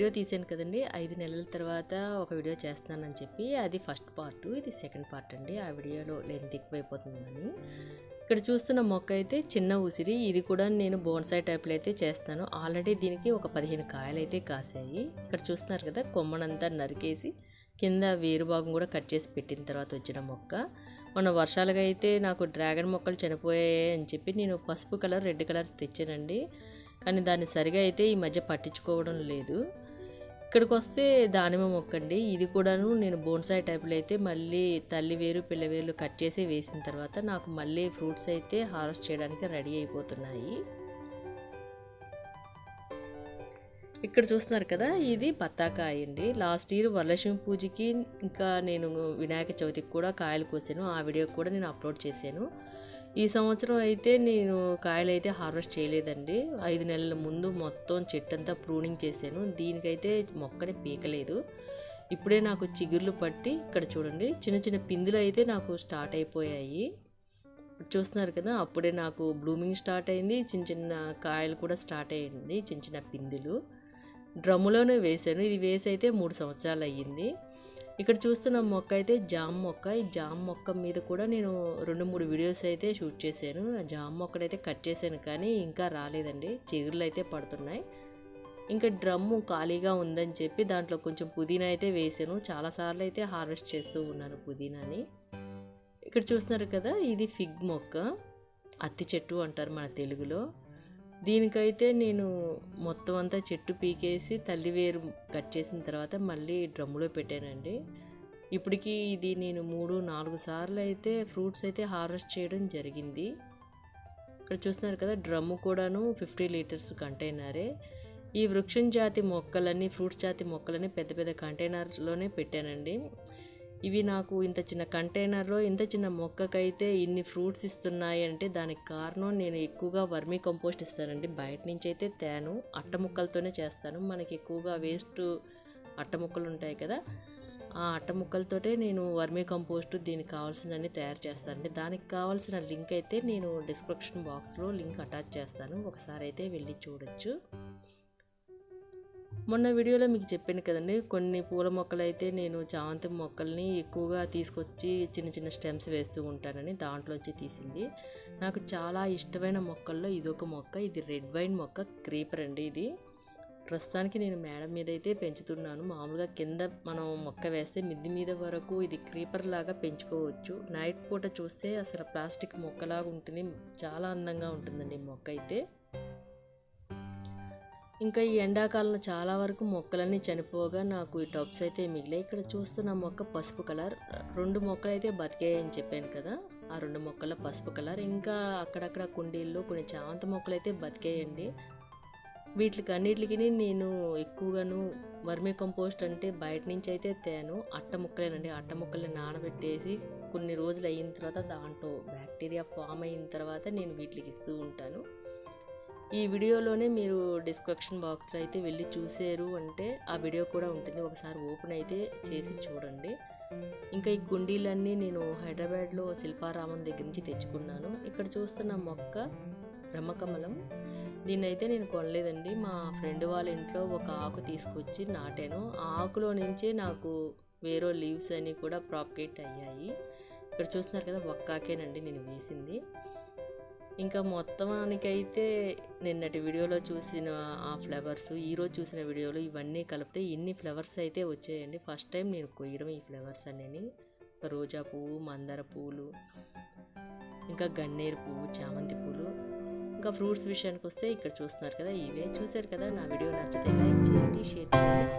Video తీసాను కదండి. ఐదు నెలల తర్వాత ఒక వీడియో చేస్తానని చెప్పి అది ఫస్ట్ పార్ట్ ఇది సెకండ్ పార్ట్ అండి. ఆ వీడియోలో లెంత్ ఎక్కువైపోతుందని. ఇక్కడ చూస్తున్న మొక్క అయితే చిన్న ఉసిరి ఇది కూడా నేను బోన్సాయి టైప్లో అయితే చేస్తాను. ఆల్రెడీ దీనికి ఒక పదిహేను కాయలు అయితే కాసాయి. ఇక్కడ చూస్తున్నారు కదా కొమ్మనంతా నరికేసి కింద వేరు భాగం కూడా కట్ చేసి పెట్టిన తర్వాత వచ్చిన మొక్క. మొన్న వర్షాలుగా అయితే నాకు డ్రాగన్ మొక్కలు చనిపోయాయి అని చెప్పి నేను పసుపు కలర్ రెడ్ కలర్ తెచ్చానండి. కానీ దాన్ని సరిగా అయితే ఈ మధ్య పట్టించుకోవడం లేదు. ఇక్కడికి వస్తే దానిమ్మ మొక్క అండి ఇది కూడాను నేను బోన్సాయి టైప్లో అయితే మళ్ళీ తల్లి వేరు పిల్ల వేరు కట్ చేసి వేసిన తర్వాత నాకు మళ్ళీ ఫ్రూట్స్ అయితే హార్వెస్ట్ చేయడానికి రెడీ అయిపోతున్నాయి. ఇక్కడ చూస్తున్నారు కదా ఇది బత్తాకాయ అండి. లాస్ట్ ఇయర్ వరలక్ష్మి పూజకి ఇంకా నేను వినాయక చవితికి కూడా కాయలు కోసాను. ఆ వీడియో కూడా నేను అప్లోడ్ చేశాను. ఈ సంవత్సరం అయితే నేను కాయలు అయితే హార్వెస్ట్ చేయలేదండి. ఐదు నెలల ముందు మొత్తం చెట్టు అంతా ప్రూనింగ్ చేశాను. దీనికైతే మొక్కని పీకలేదు. ఇప్పుడే నాకు చిగుర్లు పట్టి ఇక్కడ చూడండి చిన్న చిన్న పిందులు అయితే నాకు స్టార్ట్ అయిపోయాయి. చూస్తున్నారు కదా అప్పుడే నాకు బ్లూమింగ్ స్టార్ట్ అయింది. చిన్న చిన్న కాయలు కూడా స్టార్ట్ అయ్యింది చిన్న చిన్న పిందులు. డ్రమ్ములోనే వేసాను ఇది వేసి అయితే మూడు సంవత్సరాలు అయ్యింది. ఇక్కడ చూస్తున్న మొక్క అయితే జామ్ మొక్క. ఈ జామ్ మొక్క మీద కూడా నేను రెండు మూడు వీడియోస్ అయితే షూట్ చేశాను. ఆ జామ్ మొక్కనైతే కట్ చేశాను కానీ ఇంకా రాలేదండి. చిగురులు అయితే పడుతున్నాయి. ఇంకా డ్రమ్ము ఖాళీగా ఉందని చెప్పి దాంట్లో కొంచెం పుదీనా అయితే వేసాను చాలాసార్లు అయితే హార్వెస్ట్ చేస్తూ ఉన్నాను పుదీనాని. ఇక్కడ చూస్తున్నారు కదా ఇది ఫిగ్ మొక్క. అత్తి చెట్టు అంటారు మన తెలుగులో. దీనికైతే నేను మొత్తం అంతా చెట్టు పీకేసి తల్లి వేరు కట్ చేసిన తర్వాత మళ్ళీ డ్రమ్ములో పెట్టానండి. ఇప్పటికీ ఇది నేను మూడు నాలుగు సార్లు అయితే ఫ్రూట్స్ అయితే హార్వెస్ట్ చేయడం జరిగింది. ఇక్కడ చూస్తున్నారు కదా డ్రమ్ము కూడాను ఫిఫ్టీ లీటర్స్ కంటైనరే. ఈ వృక్షం జాతి మొక్కలన్నీ ఫ్రూట్స్ జాతి మొక్కలని పెద్ద పెద్ద కంటైనర్లోనే పెట్టానండి. ఇవి నాకు ఇంత చిన్న కంటైనర్లో ఇంత చిన్న మొక్కకైతే ఇన్ని ఫ్రూట్స్ ఇస్తున్నాయి అంటే దానికి కారణం నేను ఎక్కువగా వర్మీ కంపోస్ట్ ఇస్తానండి. బయట నుంచి అయితే తేను అట్ట ముక్కలతోనే చేస్తాను. మనకి ఎక్కువగా వేస్ట్ అట్ట ముక్కలు ఉంటాయి కదా ఆ అట్ట ముక్కలతోటే నేను వర్మీ కంపోస్ట్ దీనికి కావాల్సినన్ని తయారు చేస్తానండి. దానికి కావాల్సిన లింక్ అయితే నేను డిస్క్రిప్షన్ బాక్స్లో లింక్ అటాచ్ చేస్తాను. ఒకసారి అయితే వెళ్ళి చూడొచ్చు. మొన్న వీడియోలో మీకు చెప్పాను కదండి కొన్ని పూల మొక్కలు అయితే నేను చామంతి మొక్కల్ని ఎక్కువగా తీసుకొచ్చి చిన్న చిన్న స్టెమ్స్ వేస్తూ ఉంటానని దాంట్లోంచి తీసింది. నాకు చాలా ఇష్టమైన మొక్కల్లో ఇదొక మొక్క ఇది రెడ్ వైన్ మొక్క క్రీపర్ అండి ఇది. ప్రస్తుతానికి నేను మేడం మీద అయితే పెంచుతున్నాను. మామూలుగా కింద మనం మొక్క వేస్తే మిద్ది మీద వరకు ఇది క్రీపర్ లాగా పెంచుకోవచ్చు. నైట్ పూట చూస్తే అసలు ప్లాస్టిక్ మొక్కలాగా ఉంటుంది. చాలా అందంగా ఉంటుందండి మొక్క అయితే. ఇంకా ఈ ఎండాకాలంలో చాలా వరకు మొక్కలన్నీ చనిపోగా నాకు ఈ టబ్స్ అయితే మిగిలాయి. ఇక్కడ చూస్తున్న మొక్క పసుపు కలర్. రెండు మొక్కలు అయితే బతికాయని చెప్పాను కదా ఆ రెండు మొక్కల పసుపు కలర్. ఇంకా అక్కడక్కడ కుండీల్లో కొన్ని చామంత మొక్కలు అయితే బతికేయండి. వీటికి అన్నిటికి నేను ఎక్కువగాను వర్మీ కంపోస్ట్ అంటే బయట నుంచి అయితే తేను. అట్ట ముక్కలేనండి. అట్ట ముక్కల్ని నానబెట్టేసి కొన్ని రోజులు అయిన తర్వాత దాంట్లో బ్యాక్టీరియా ఫామ్ అయిన తర్వాత నేను వీటికి ఇస్తూ ఉంటాను. ఈ వీడియోలోనే మీరు డిస్క్రిప్షన్ బాక్స్లో అయితే వెళ్ళి చూసారు అంటే ఆ వీడియో కూడా ఉంటుంది. ఒకసారి ఓపెన్ అయితే చేసి చూడండి. ఇంకా ఈ కుండీలన్నీ నేను హైదరాబాద్లో శిల్పారామం దగ్గర నుంచి తెచ్చుకున్నాను. ఇక్కడ చూస్తున్న మొక్క బ్రహ్మకమలం. దీన్ని అయితే నేను కొనలేదండి. మా ఫ్రెండ్ వాళ్ళ ఇంట్లో ఒక ఆకు తీసుకొచ్చి నాటాను. ఆ ఆకులో నుంచే నాకు వేరే లీవ్స్ అన్నీ కూడా ప్రాపగేట్ అయ్యాయి. ఇక్కడ చూస్తున్నారు కదా ఒక్కాకేనండి నేను వేసింది. ఇంకా మొత్తానికైతే నిన్నటి వీడియోలో చూసిన ఆ ఫ్లవర్స్ ఈరోజు చూసిన వీడియోలో ఇవన్నీ కలిపితే ఇన్ని ఫ్లవర్స్ అయితే వచ్చాయండి. ఫస్ట్ టైం నేను కొయ్యడం ఈ ఫ్లవర్స్ అనేవి రోజా పువ్వు మందార పువ్వులు ఇంకా గన్నేరు పువ్వు చామంతి పూలు ఇంకా ఫ్రూట్స్ విషయానికి వస్తే ఇక్కడ చూస్తున్నారు కదా ఇవే. చూశారు కదా నా వీడియో నచ్చితే లైక్ చేయండి షేర్ చేయండి